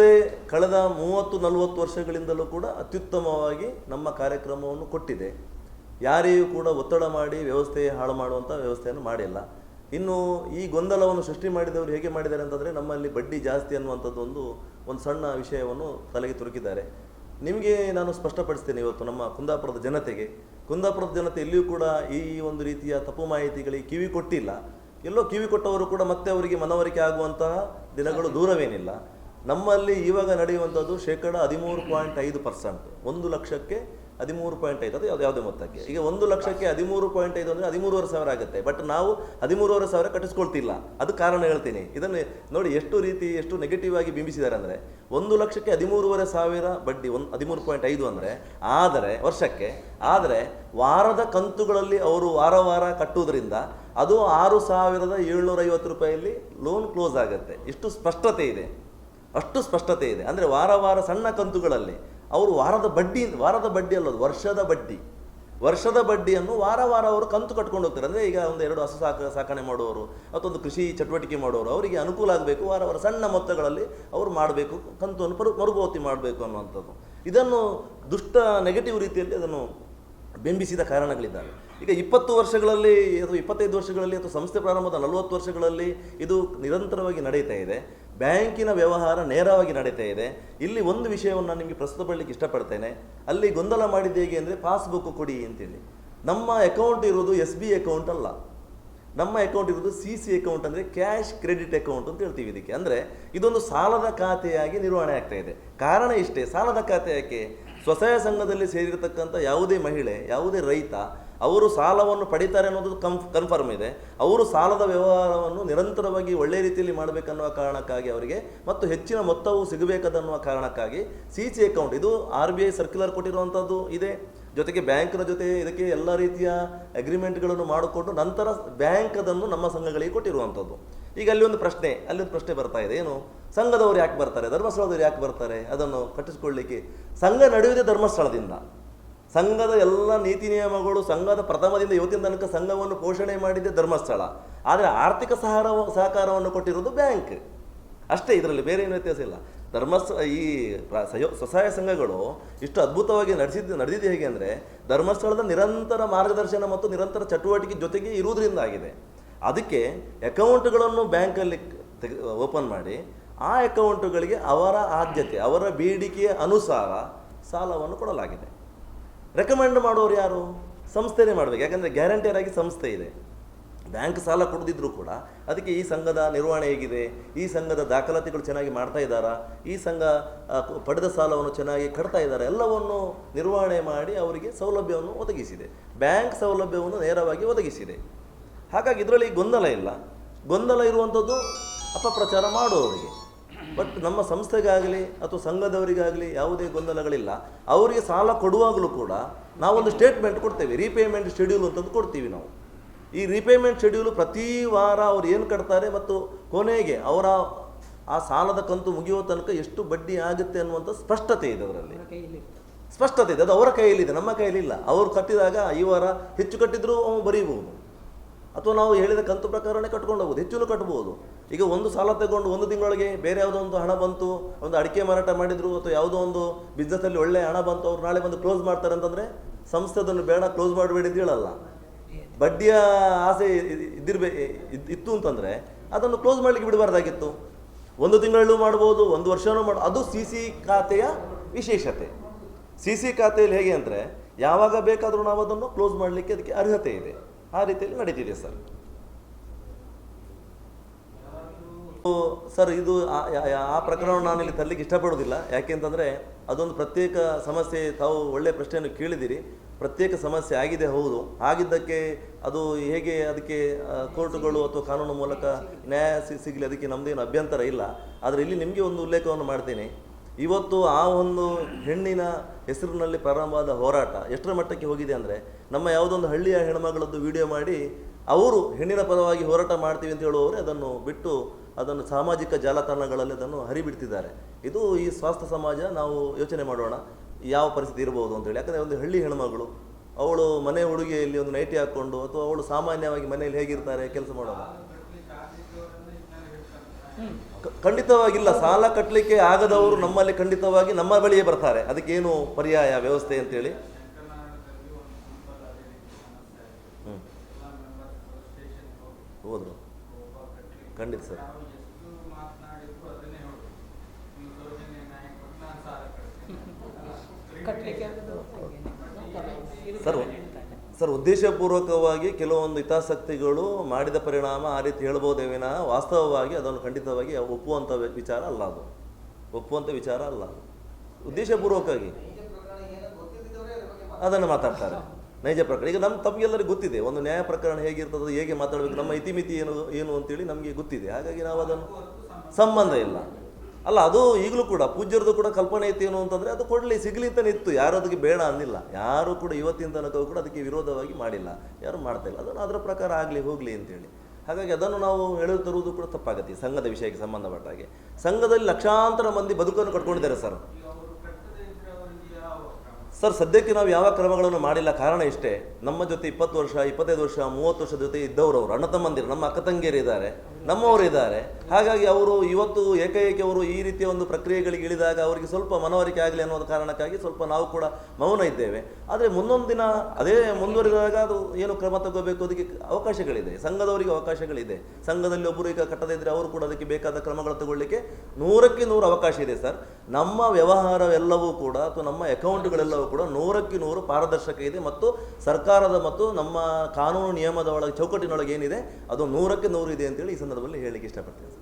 ಸಂಸ್ಥೆ ಕಳೆದ ಮೂವತ್ತು ನಲವತ್ತು ವರ್ಷಗಳಿಂದಲೂ ಕೂಡ ಅತ್ಯುತ್ತಮವಾಗಿ ನಮ್ಮ ಕಾರ್ಯಕ್ರಮವನ್ನು ಕೊಟ್ಟಿದೆ. ಯಾರಿಗೂ ಕೂಡ ಒತ್ತಡ ಮಾಡಿ ವ್ಯವಸ್ಥೆ ಹಾಳು ಮಾಡುವಂಥ ವ್ಯವಸ್ಥೆಯನ್ನು ಮಾಡಿಲ್ಲ. ಇನ್ನು ಈ ಗೊಂದಲವನ್ನು ಸೃಷ್ಟಿ ಮಾಡಿದವರು ಹೇಗೆ ಮಾಡಿದ್ದಾರೆ ಅಂತಂದರೆ ನಮ್ಮಲ್ಲಿ ಬಡ್ಡಿ ಜಾಸ್ತಿ ಅನ್ನುವಂಥದ್ದು ಒಂದು ಒಂದು ಸಣ್ಣ ವಿಷಯವನ್ನು ತಲೆಗೆ ತುರುಕಿದ್ದಾರೆ. ನಿಮಗೆ ನಾನು ಸ್ಪಷ್ಟಪಡಿಸ್ತೇನೆ ಇವತ್ತು ನಮ್ಮ ಕುಂದಾಪುರದ ಜನತೆಗೆ. ಕುಂದಾಪುರದ ಜನತೆ ಎಲ್ಲಿಯೂ ಕೂಡ ಈ ಒಂದು ರೀತಿಯ ತಪ್ಪು ಮಾಹಿತಿಗಳಿಗೆ ಕಿವಿ ಕೊಟ್ಟಿಲ್ಲ. ಎಲ್ಲೋ ಕಿವಿ ಕೊಟ್ಟವರು ಕೂಡ ಮತ್ತೆ ಅವರಿಗೆ ಮನವರಿಕೆ ಆಗುವಂತಹ ದಿನಗಳು ದೂರವೇನಿಲ್ಲ. ನಮ್ಮಲ್ಲಿ ಇವಾಗ ನಡೆಯುವಂಥದ್ದು ಶೇಕಡ ಹದಿಮೂರು ಪಾಯಿಂಟ್ ಐದು ಪರ್ಸೆಂಟ್. ಒಂದು ಲಕ್ಷಕ್ಕೆ ಹದಿಮೂರು ಪಾಯಿಂಟ್ ಐದು, ಅದು ಯಾವ್ದು ಯಾವುದೇ ಮೊತ್ತಕ್ಕೆ. ಈಗ ಒಂದು ಲಕ್ಷಕ್ಕೆ ಹದಿಮೂರು ಪಾಯಿಂಟ್ ಐದು ಅಂದರೆ ಹದಿಮೂರುವರೆ ಸಾವಿರ ಆಗುತ್ತೆ. ಬಟ್ ನಾವು ಹದಿಮೂರುವರೆ ಸಾವಿರ ಕಟ್ಟಿಸ್ಕೊಳ್ತಿಲ್ಲ. ಅದು ಕಾರಣ ಹೇಳ್ತೀನಿ. ಇದನ್ನು ನೋಡಿ ಎಷ್ಟು ರೀತಿ, ಎಷ್ಟು ನೆಗೆಟಿವ್ ಆಗಿ ಬಿಂಬಿಸಿದ್ದಾರೆ ಅಂದರೆ, ಒಂದು ಲಕ್ಷಕ್ಕೆ ಹದಿಮೂರುವರೆ ಸಾವಿರ ಬಡ್ಡಿ, ಒಂದು ಹದಿಮೂರು ಪಾಯಿಂಟ್ ಐದು ಅಂದರೆ, ಆದರೆ, ವರ್ಷಕ್ಕೆ, ಆದರೆ ವಾರದ ಕಂತುಗಳಲ್ಲಿ ಅವರು ವಾರ ವಾರ ಕಟ್ಟುವುದರಿಂದ ಅದು ಆರು ಸಾವಿರದ ಏಳ್ನೂರ ಐವತ್ತು ರೂಪಾಯಿಯಲ್ಲಿ ಲೋನ್ ಕ್ಲೋಸ್ ಆಗುತ್ತೆ. ಇಷ್ಟು ಸ್ಪಷ್ಟತೆ ಇದೆ. ಅಷ್ಟು ಸ್ಪಷ್ಟತೆ ಇದೆ. ಅಂದರೆ ವಾರ ವಾರ ಸಣ್ಣ ಕಂತುಗಳಲ್ಲಿ ಅವರು ವಾರದ ಬಡ್ಡಿ ವಾರದ ಬಡ್ಡಿ ಅಲ್ಲದು, ವರ್ಷದ ಬಡ್ಡಿ. ವರ್ಷದ ಬಡ್ಡಿಯನ್ನು ವಾರ ವಾರ ಅವರು ಕಂತು ಕಟ್ಕೊಂಡು ಹೋಗ್ತಾರೆ. ಅಂದರೆ ಈಗ ಒಂದು ಎರಡು ಹಸು ಸಾಕ, ಸಾಕಣೆ ಮಾಡುವವರು ಅಥವಾ ಒಂದು ಕೃಷಿ ಚಟುವಟಿಕೆ ಮಾಡುವವರು, ಅವರಿಗೆ ಅನುಕೂಲ ಆಗಬೇಕು. ವಾರ ವಾರ ಸಣ್ಣ ಮೊತ್ತಗಳಲ್ಲಿ ಅವರು ಮಾಡಬೇಕು ಕಂತನ್ನು ಮರು, ಮರುಪಾವತಿ ಮಾಡಬೇಕು ಅನ್ನುವಂಥದ್ದು. ಇದನ್ನು ದುಷ್ಟ ನೆಗೆಟಿವ್ ರೀತಿಯಲ್ಲಿ ಅದನ್ನು ಬಿಂಬಿಸಿದ ಕಾರಣಗಳಿದ್ದಾವೆ. ಈಗ ಇಪ್ಪತ್ತು ವರ್ಷಗಳಲ್ಲಿ ಅಥವಾ ಇಪ್ಪತ್ತೈದು ವರ್ಷಗಳಲ್ಲಿ ಅಥವಾ ಸಂಸ್ಥೆ ಪ್ರಾರಂಭದ ನಲವತ್ತು ವರ್ಷಗಳಲ್ಲಿ ಇದು ನಿರಂತರವಾಗಿ ನಡೀತಾ ಇದೆ. ಬ್ಯಾಂಕಿನ ವ್ಯವಹಾರ ನೇರವಾಗಿ ನಡೀತಾ ಇದೆ. ಇಲ್ಲಿ ಒಂದು ವಿಷಯವನ್ನು ನಾನು ನಿಮಗೆ ಪ್ರಸ್ತುತಪಡಲಿಕ್ಕೆ ಇಷ್ಟಪಡ್ತೇನೆ. ಅಲ್ಲಿ ಗೊಂದಲ ಮಾಡಿದ್ದು ಹೇಗೆ ಅಂದರೆ ಪಾಸ್ಬುಕ್ ಕೊಡಿ ಅಂತೇಳಿ. ನಮ್ಮ ಅಕೌಂಟ್ ಇರೋದು ಎಸ್ ಬಿ ಅಕೌಂಟ್ ಅಲ್ಲ. ನಮ್ಮ ಅಕೌಂಟ್ ಇರೋದು ಸಿ ಸಿ ಅಕೌಂಟ್ ಅಂದರೆ ಕ್ಯಾಶ್ ಕ್ರೆಡಿಟ್ ಅಕೌಂಟ್ ಅಂತ ಹೇಳ್ತೀವಿ ಇದಕ್ಕೆ. ಅಂದರೆ ಇದೊಂದು ಸಾಲದ ಖಾತೆಯಾಗಿ ನಿರ್ವಹಣೆ ಆಗ್ತಾ ಇದೆ. ಕಾರಣ ಇಷ್ಟೇ, ಸಾಲದ ಖಾತೆ ಯಾಕೆ? ಸ್ವಸಹಾಯ ಸಂಘದಲ್ಲಿ ಸೇರಿರತಕ್ಕಂಥ ಯಾವುದೇ ಮಹಿಳೆ, ಯಾವುದೇ ರೈತ, ಅವರು ಸಾಲವನ್ನು ಪಡಿತಾರೆ ಅನ್ನೋದು ಕನ್ ಕನ್ಫರ್ಮ್ ಇದೆ. ಅವರು ಸಾಲದ ವ್ಯವಹಾರವನ್ನು ನಿರಂತರವಾಗಿ ಒಳ್ಳೆಯ ರೀತಿಯಲ್ಲಿ ಮಾಡಬೇಕನ್ನುವ ಕಾರಣಕ್ಕಾಗಿ ಅವರಿಗೆ, ಮತ್ತು ಹೆಚ್ಚಿನ ಮೊತ್ತವು ಸಿಗಬೇಕದನ್ನುವ ಕಾರಣಕ್ಕಾಗಿ ಸಿ ಸಿ ಅಕೌಂಟ್ ಇದು ಆರ್ ಬಿ ಐ ಸರ್ಕ್ಯುಲರ್ ಕೊಟ್ಟಿರುವಂಥದ್ದು ಇದೆ. ಜೊತೆಗೆ ಬ್ಯಾಂಕ್ನ ಜೊತೆ ಇದಕ್ಕೆ ಎಲ್ಲ ರೀತಿಯ ಅಗ್ರಿಮೆಂಟ್ಗಳನ್ನು ಮಾಡಿಕೊಂಡು ನಂತರ ಬ್ಯಾಂಕ್ ಅದನ್ನು ನಮ್ಮ ಸಂಘಗಳಿಗೆ ಕೊಟ್ಟಿರುವಂಥದ್ದು. ಈಗ ಅಲ್ಲಿ ಒಂದು ಪ್ರಶ್ನೆ, ಅಲ್ಲಿ ಒಂದು ಪ್ರಶ್ನೆ ಬರ್ತಾ ಇದೆ. ಏನು? ಸಂಘದವರು ಯಾಕೆ ಬರ್ತಾರೆ? ಧರ್ಮಸ್ಥಳದವರು ಯಾಕೆ ಬರ್ತಾರೆ? ಅದನ್ನು ಕಟ್ಟಿಸ್ಕೊಳ್ಳಿಕ್ಕೆ ಸಂಘ ನಡೆಯುವುದೇ ಧರ್ಮಸ್ಥಳದಿಂದ. ಸಂಘದ ಎಲ್ಲ ನೀತಿ ನಿಯಮಗಳು ಸಂಘದ ಪ್ರಥಮದಿಂದ ಇವತ್ತಿನ ತನಕ ಸಂಘವನ್ನು ಪೋಷಣೆ ಮಾಡಿದ್ದೆ ಧರ್ಮಸ್ಥಳ. ಆದರೆ ಆರ್ಥಿಕ ಸಹಾರ ಸಹಕಾರವನ್ನು ಕೊಟ್ಟಿರೋದು ಬ್ಯಾಂಕ್. ಅಷ್ಟೇ, ಇದರಲ್ಲಿ ಬೇರೆ ಏನು ವ್ಯತ್ಯಾಸ ಇಲ್ಲ. ಧರ್ಮಸ್ಥಳ ಈ ಸಹಯೋ- ಸ್ವಸಹಾಯ ಸಂಘಗಳು ಇಷ್ಟು ಅದ್ಭುತವಾಗಿ ನಡೆಸಿದ್ದು ನಡೆದಿದೆ ಹೇಗೆ ಅಂದರೆ ಧರ್ಮಸ್ಥಳದ ನಿರಂತರ ಮಾರ್ಗದರ್ಶನ ಮತ್ತು ನಿರಂತರ ಚಟುವಟಿಕೆ ಜೊತೆಗೆ ಇರುವುದರಿಂದ ಆಗಿದೆ ಅದಕ್ಕೆ ಅಕೌಂಟ್ಗಳನ್ನು ಬ್ಯಾಂಕಲ್ಲಿ ತೆಗೆ ಓಪನ್ ಮಾಡಿ, ಆ ಅಕೌಂಟುಗಳಿಗೆ ಅವರ ಆದ್ಯತೆ, ಅವರ ಬೇಡಿಕೆಯ ಅನುಸಾರ ಸಾಲವನ್ನು ಕೊಡಲಾಗಿದೆ. ರೆಕಮೆಂಡ್ ಮಾಡೋರು ಯಾರು? ಸಂಸ್ಥೆನೇ ಮಾಡಬೇಕು. ಯಾಕಂದರೆ ಗ್ಯಾರಂಟಿಯರಾಗಿ ಸಂಸ್ಥೆ ಇದೆ. ಬ್ಯಾಂಕ್ ಸಾಲ ಕೊಡದಿದ್ರೂ ಕೂಡ ಅದಕ್ಕೆ ಈ ಸಂಘದ ನಿರ್ವಹಣೆ ಹೇಗಿದೆ? ಈ ಸಂಘದ ದಾಖಲಾತಿಗಳು ಚೆನ್ನಾಗಿ ಮಾಡ್ತಾ ಇದ್ದಾರಾ? ಈ ಸಂಘ ಪಡೆದ ಸಾಲವನ್ನು ಚೆನ್ನಾಗಿ ಕಟ್ತಾ ಇದ್ದಾರೆ? ಎಲ್ಲವನ್ನು ನಿರ್ವಹಣೆ ಮಾಡಿ ಅವರಿಗೆ ಸೌಲಭ್ಯವನ್ನು ಒದಗಿಸಿದೆ. ಬ್ಯಾಂಕ್ ಸೌಲಭ್ಯವನ್ನು ನೇರವಾಗಿ ಒದಗಿಸಿದೆ. ಹಾಗಾಗಿ ಇದರಲ್ಲಿ ಗೊಂದಲ ಇಲ್ಲ. ಗೊಂದಲ ಇರುವಂಥದ್ದು ಅಪಪ್ರಚಾರ ಮಾಡುವವರಿಗೆ ಬಟ್ ನಮ್ಮ ಸಂಸ್ಥೆಗಾಗಲಿ ಅಥವಾ ಸಂಘದವರಿಗಾಗಲಿ ಯಾವುದೇ ಗೊಂದಲಗಳಿಲ್ಲ. ಅವರಿಗೆ ಸಾಲ ಕೊಡುವಾಗಲೂ ಕೂಡ ನಾವೊಂದು ಸ್ಟೇಟ್ಮೆಂಟ್ ಕೊಡ್ತೇವೆ. ರೀಪೇಮೆಂಟ್ ಶೆಡ್ಯೂಲ್ ಅಂತಂದು ಕೊಡ್ತೀವಿ ನಾವು. ಈ ರೀಪೇಮೆಂಟ್ ಶೆಡ್ಯೂಲು ಪ್ರತಿ ವಾರ ಅವ್ರು ಏನು ಕಟ್ತಾರೆ ಮತ್ತು ಕೊನೆಗೆ ಅವರ ಆ ಸಾಲದ ಕಂತು ಮುಗಿಯುವ ತನಕ ಎಷ್ಟು ಬಡ್ಡಿ ಆಗುತ್ತೆ ಅನ್ನುವಂಥ ಸ್ಪಷ್ಟತೆ ಇದೆ ಅದರಲ್ಲಿ. ಸ್ಪಷ್ಟತೆ ಇದೆ ಅದು ಅವರ ಕೈಯಲ್ಲಿದೆ ನಮ್ಮ ಕೈಯಲ್ಲಿಲ್ಲ ಅವರು ಕಟ್ಟಿದಾಗ ಈ ವಾರ ಹೆಚ್ಚು ಕಟ್ಟಿದ್ರೂ ಅವನು ಬರೀಬಹುದು. ಅಥವಾ ನಾವು ಹೇಳಿದ ಕಂತು ಪ್ರಕಾರನೇ ಕಟ್ಕೊಂಡು ಹೋಗ್ಬೋದು ಹೆಚ್ಚು ಕಟ್ಬೋದು. ಈಗ ಒಂದು ಸಾಲ ತಗೊಂಡು ಒಂದು ತಿಂಗಳಿಗೆ ಬೇರೆ ಯಾವುದೋ ಒಂದು ಹಣ ಬಂತು ಒಂದು ಅಡಿಕೆ ಮಾರಾಟ ಮಾಡಿದ್ರು ಅಥವಾ ಯಾವುದೋ ಒಂದು ಬಿಸ್ನೆಸ್ಸಲ್ಲಿ ಒಳ್ಳೆ ಹಣ ಬಂತು ಅವ್ರು ನಾಳೆ ಬಂದು ಕ್ಲೋಸ್ ಮಾಡ್ತಾರೆ ಅಂತಂದರೆ ಸಂಸ್ಥೆ ಅದನ್ನು ಬೇಡ ಕ್ಲೋಸ್ ಮಾಡಬೇಡಿ ಅಂತ ಹೇಳಲ್ಲ. ಬಡ್ಡಿಯ ಆಸೆ ಇದ್ದಿರ್ಬೇ ಇದ್- ಇತ್ತು ಅಂತಂದರೆ ಅದನ್ನು ಕ್ಲೋಸ್ ಮಾಡಲಿಕ್ಕೆ ಬಿಡಬಾರ್ದಾಗಿತ್ತು. ಒಂದು ತಿಂಗಳಲ್ಲೂ ಮಾಡ್ಬೋದು, ಒಂದು ವರ್ಷವೂ ಮಾಡ ಅದು ಸಿ ಸಿ ಖಾತೆಯ ವಿಶೇಷತೆ. ಸಿ ಸಿ ಖಾತೆಯಲ್ಲಿ ಹೇಗೆ ಅಂದರೆ, ಯಾವಾಗ ಬೇಕಾದರೂ ನಾವು ಅದನ್ನು ಕ್ಲೋಸ್ ಮಾಡಲಿಕ್ಕೆ ಅದಕ್ಕೆ ಅರ್ಹತೆ ಇದೆ. ಆ ರೀತಿಯಲ್ಲಿ ನಡೀತಿದೆ ಸರ್. ಸರ್, ಇದು ಆ ಪ್ರಕರಣವನ್ನು ನಾನು ಇಲ್ಲಿ ತರಲಿಕ್ಕೆ ಇಷ್ಟಪಡೋದಿಲ್ಲ ಯಾಕೆಂತಂದರೆ ಅದೊಂದು ಪ್ರತ್ಯೇಕ ಸಮಸ್ಯೆ, ತಾವು ಒಳ್ಳೆಯ ಪ್ರಶ್ನೆಯನ್ನು ಕೇಳಿದಿರಿ ಪ್ರತ್ಯೇಕ ಸಮಸ್ಯೆ ಆಗಿದೆ, ಹೌದು. ಆಗಿದ್ದಕ್ಕೆ ಅದು ಹೇಗೆ ಅದಕ್ಕೆ ಕೋರ್ಟುಗಳು ಅಥವಾ ಕಾನೂನು ಮೂಲಕ ನ್ಯಾಯ ಸಿಗಲಿ, ಅದಕ್ಕೆ ನಮ್ಮದೇನು ಅಭ್ಯಂತರ ಇಲ್ಲ. ಆದರೆ ಇಲ್ಲಿ ನಿಮಗೆ ಒಂದು ಉಲ್ಲೇಖವನ್ನು ಮಾಡ್ತೀನಿ. ಇವತ್ತು ಆ ಒಂದು ಹೆಣ್ಣಿನ ಹೆಸರಿನಲ್ಲಿ ಪ್ರಾರಂಭವಾದ ಹೋರಾಟ ಎಷ್ಟರ ಮಟ್ಟಕ್ಕೆ ಹೋಗಿದೆ ಅಂದರೆ, ನಮ್ಮ ಯಾವುದೊಂದು ಹಳ್ಳಿಯ ಹೆಣ್ಮಗಳದ್ದು ವಿಡಿಯೋ ಮಾಡಿ ಅವರು ಹೆಣ್ಣಿನ ಪರವಾಗಿ ಹೋರಾಟ ಮಾಡ್ತೀವಿ ಅಂತ ಹೇಳುವವರು ಅದನ್ನು ಬಿಟ್ಟು ಅದನ್ನು ಸಾಮಾಜಿಕ ಜಾಲತಾಣಗಳಲ್ಲಿ ಅದನ್ನು ಹರಿಬಿಡ್ತಿದ್ದಾರೆ. ಇದು ಈ ಸ್ವಾಸ್ಥ್ಯ ಸಮಾಜ ನಾವು ಯೋಚನೆ ಮಾಡೋಣ. ಯಾವ ಪರಿಸ್ಥಿತಿ ಇರ್ಬೋದು ಅಂತೇಳಿ ಯಾಕಂದರೆ ಒಂದು ಹಳ್ಳಿ ಹೆಣ್ಮಗಳು ಅವಳು ಮನೆ ಹುಡುಗಿಯಲ್ಲಿ ಒಂದು ನೈಟಿ ಹಾಕ್ಕೊಂಡು ಅಥವಾ ಅವಳು ಸಾಮಾನ್ಯವಾಗಿ ಮನೆಯಲ್ಲಿ ಹೇಗಿರ್ತಾರೆ ಕೆಲಸ ಮಾಡೋದು? ಖಂಡಿತವಾಗಿಲ್ಲ. ಸಾಲ ಕಟ್ಟಲಿಕ್ಕೆ ಆಗದವರು ನಮ್ಮಲ್ಲಿ ಖಂಡಿತವಾಗಿ ನಮ್ಮ ಬಳಿಯೇ ಬರ್ತಾರೆ. ಅದಕ್ಕೇನು ಪರ್ಯಾಯ ವ್ಯವಸ್ಥೆ ಅಂತೇಳಿ? ಹೋದ್ರು. ಖಂಡಿತ ಸರ್. ಕಟ್ಟಲಿಕ್ಕೆ ಸರ್ ಸರ್ ಉದ್ದೇಶಪೂರ್ವಕವಾಗಿ ಕೆಲವೊಂದು ಹಿತಾಸಕ್ತಿಗಳು ಮಾಡಿದ ಪರಿಣಾಮ ಆ ರೀತಿ ಹೇಳ್ಬೋದೇ ವಿನಃ ವಾಸ್ತವವಾಗಿ ಅದನ್ನು ಖಂಡಿತವಾಗಿ ಒಪ್ಪುವಂಥ ವಿಚಾರ ಅಲ್ಲ ಅದು. ಒಪ್ಪುವಂಥ ವಿಚಾರ ಅಲ್ಲ ಅದು. ಉದ್ದೇಶಪೂರ್ವಕವಾಗಿ. ಅದನ್ನು ಮಾತಾಡ್ತಾರೆ. ನೈಜ ಪ್ರಕರಣ. ಈಗ ನಮ್ಮ ತಮಗೆಲ್ಲರಿಗೂ ಗೊತ್ತಿದೆ ಒಂದು ನ್ಯಾಯ ಪ್ರಕರಣ ಹೇಗಿರ್ತದೆ ಹೇಗೆ ಮಾತಾಡಬೇಕು ನಮ್ಮ ಇತಿಮಿತಿ ಏನು ಏನು ಅಂತೇಳಿ ನಮಗೆ ಗೊತ್ತಿದೆ. ಹಾಗಾಗಿ ನಾವು ಅದನ್ನು ಸಂಬಂಧ ಇಲ್ಲ. ಅಲ್ಲ, ಅದು ಈಗಲೂ ಕೂಡ ಪೂಜ್ಯರದು ಕೂಡ ಕಲ್ಪನೆ ಇತ್ತು ಏನು ಅಂತಂದರೆ ಅದು ಕೊಡಲಿ, ಸಿಗಲಿ ಅಂತಲೇ ಇತ್ತು ಯಾರು ಅದಕ್ಕೆ ಬೇಡ ಅನ್ನಿಲ್ಲ. ಯಾರು ಕೂಡ ಇವತ್ತಿನ ತನಕ ಕೂಡ ಅದಕ್ಕೆ ವಿರೋಧವಾಗಿ ಮಾಡಿಲ್ಲ. ಯಾರು ಮಾಡ್ತಾ ಇಲ್ಲ. ಅದನ್ನು ಅದರ ಪ್ರಕಾರ ಆಗಲಿ, ಹೋಗಲಿ ಅಂತೇಳಿ. ಹಾಗಾಗಿ ಅದನ್ನು ನಾವು ಹೇಳುತ್ತಿರುವುದು ತರುವುದು ಕೂಡ ತಪ್ಪಾಗತ್ತೆ ಸಂಘದ ವಿಷಯಕ್ಕೆ ಸಂಬಂಧಪಟ್ಟ ಹಾಗೆ. ಸಂಘದಲ್ಲಿ ಲಕ್ಷಾಂತರ ಮಂದಿ ಬದುಕನ್ನು ಕಟ್ಕೊಂಡಿದ್ದಾರೆ ಸರ್ ಈಗ ಅವರು ಕಟ್ಟದೇ ಇದ್ರೆ ಅವರಿಗೆ ಯಾವ ಕ್ರಮ ಸರ್, ಸದ್ಯಕ್ಕೆ ನಾವು ಯಾವ ಕ್ರಮಗಳನ್ನು ಮಾಡಿಲ್ಲ. ಕಾರಣ ಇಷ್ಟೇ, ನಮ್ಮ ಜೊತೆ ಇಪ್ಪತ್ತು ವರ್ಷ, ಇಪ್ಪತ್ತೈದು ವರ್ಷ, ಮೂವತ್ತು ವರ್ಷದ ಜೊತೆ ಇದ್ದವರು ಅವರು ಅಣ್ಣ ತಮ್ಮಂದಿರು, ನಮ್ಮ ಅಕ್ಕ ತಂಗಿಯರು ಇದ್ದಾರೆ, ನಮ್ಮವರು ಇದ್ದಾರೆ. ಹಾಗಾಗಿ ಅವರು ಇವತ್ತು ಏಕೈಕಿ ಅವರು ಈ ರೀತಿಯ ಒಂದು ಪ್ರಕ್ರಿಯೆಗಳಿಗೆ ಇಳಿದಾಗ ಅವರಿಗೆ ಸ್ವಲ್ಪ ಮನವರಿಕೆ ಆಗಲಿ ಅನ್ನೋ ಕಾರಣಕ್ಕಾಗಿ ಸ್ವಲ್ಪ ನಾವು ಕೂಡ ಮೌನ ಇದ್ದೇವೆ. ಆದರೆ ಮುಂದೊಂದು ದಿನ ಅದೇ ಮುಂದುವರಿದಾಗ ಅದು ಏನು ಕ್ರಮ ತಗೋಬೇಕು ಅದಕ್ಕೆ ಅವಕಾಶಗಳಿದೆ. ಸಂಘದವರಿಗೆ ಅವಕಾಶಗಳಿದೆ. ಸಂಘದಲ್ಲಿ ಒಬ್ಬರು ಈಗ ಕಟ್ಟದೇ ಇದ್ದರೆ ಅವರು ಕೂಡ ಅದಕ್ಕೆ ಬೇಕಾದ ಕ್ರಮಗಳು ತಗೊಳ್ಳಿಕ್ಕೆ ನೂರಕ್ಕೆ ನೂರು ಅವಕಾಶ ಇದೆ ಸರ್. ನಮ್ಮ ವ್ಯವಹಾರವೆಲ್ಲವೂ ಕೂಡ ಅಥವಾ ನಮ್ಮ ಅಕೌಂಟ್ಗಳೆಲ್ಲವೂ ಕೂಡ ನೂರಕ್ಕೆ ನೂರು ಪಾರದರ್ಶಕ ಇದೆ ಮತ್ತು ಸರ್ಕಾರದ ಮತ್ತು ನಮ್ಮ ಕಾನೂನು ನಿಯಮದ ಒಳಗೆ, ಚೌಕಟ್ಟಿನೊಳಗೆ ಏನಿದೆ, ಅದು ನೂರಕ್ಕೆ ನೂರು ಇದೆ ಅಂತೇಳಿ ಈ ಸಂದರ್ಭದಲ್ಲಿ ಹೇಳಲಿಕ್ಕೆ ಇಷ್ಟಪಡ್ತೀನಿ.